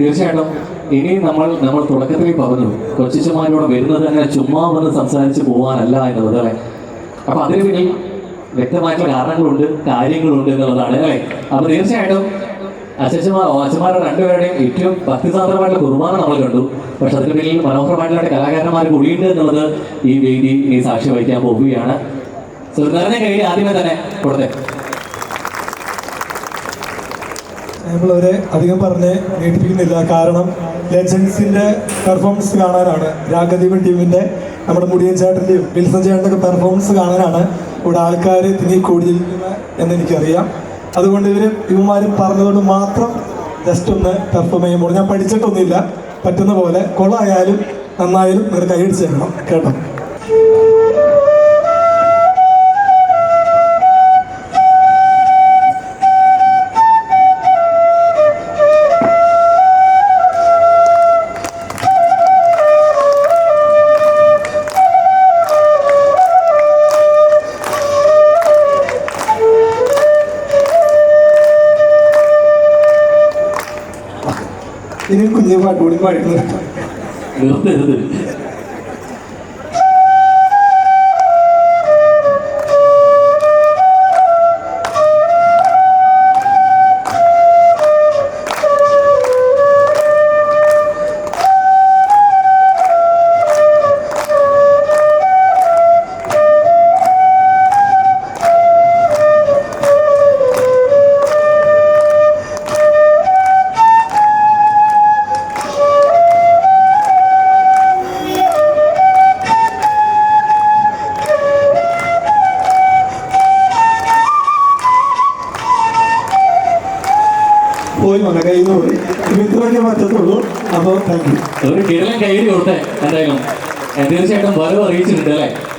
തീർച്ചയായിട്ടും. ഇനി നമ്മൾ നമ്മൾ തുടക്കത്തിൽ പറഞ്ഞു കൊച്ചിച്ചമാരോട് വരുന്നത് അങ്ങനെ ചുമ്മാ വന്ന് സംസാരിച്ച് പോകാനല്ല എന്നുള്ളത് അല്ലേ? അപ്പൊ അതിന് പിന്നിൽ വ്യക്തമായിട്ടുള്ള കാരണങ്ങളുണ്ട് കാര്യങ്ങളുണ്ട് എന്നുള്ളതാണ് അല്ലേ? അപ്പൊ തീർച്ചയായിട്ടും അച്ഛന്മാർ അച്ഛന്മാരുടെ രണ്ടുപേരുടെയും ഏറ്റവും ഭക്തിസാന്ദ്രമായിട്ടുള്ള കുർബാന നമ്മൾ കണ്ടു. പക്ഷെ അതിന് പിന്നിൽ മനോഹരമായിട്ടുള്ള കലാകാരന്മാർ കൂടിയുണ്ട് എന്നുള്ളത് ഈ വേദി ഈ സാക്ഷി വഹിക്കാൻ പോവുകയാണ്. സുന്ദരനെ കഴിഞ്ഞ് ആദ്യമേ തന്നെ കൊടുത്തേ. നമ്മളവരെ അധികം പറഞ്ഞ് നീട്ടിപ്പിക്കുന്നില്ല. കാരണം ലെജൻസിന്റെ പെർഫോമൻസ് കാണാനാണ്. രാഗദീപൻ ടീമിന്റെ നമ്മുടെ മുടിയൻ ചേട്ടന്റെയും വിൽസൺ ചേട്ടന്റെ പെർഫോമൻസ് കാണാനാണ് ഇവിടെ ആൾക്കാർ തിങ്ങി കൂടിയിരിക്കുന്നത് എന്ന് എനിക്കറിയാം. അതുകൊണ്ട് ഇവർ ഇവന്മാരും പറഞ്ഞതുകൊണ്ട് മാത്രം ജസ്റ്റ് ഒന്ന് പെർഫോം ചെയ്യുമ്പോൾ ഞാൻ പഠിച്ചിട്ടൊന്നുമില്ല. പറ്റുന്ന പോലെ കൊളായാലും നന്നായാലും നിങ്ങൾ കൈയടിച്ച് തരണം കേട്ടോ? ഇനി കുഞ്ഞു പാട്ട് കൂടി പാടുന്നത് നിർത്തരുത്. പോയി വന്ന കയ്യിൽ നിന്ന് പോയി. മിത്രമൊക്കെ പറ്റത്തുള്ളൂ അപ്പോൾ താങ്ക് യു ഒരു കയ്യിൽ കൊടുത്തേ എന്തായാലും. തീർച്ചയായിട്ടും വരവ് അറിയിച്ചിട്ടുണ്ട് അല്ലേ?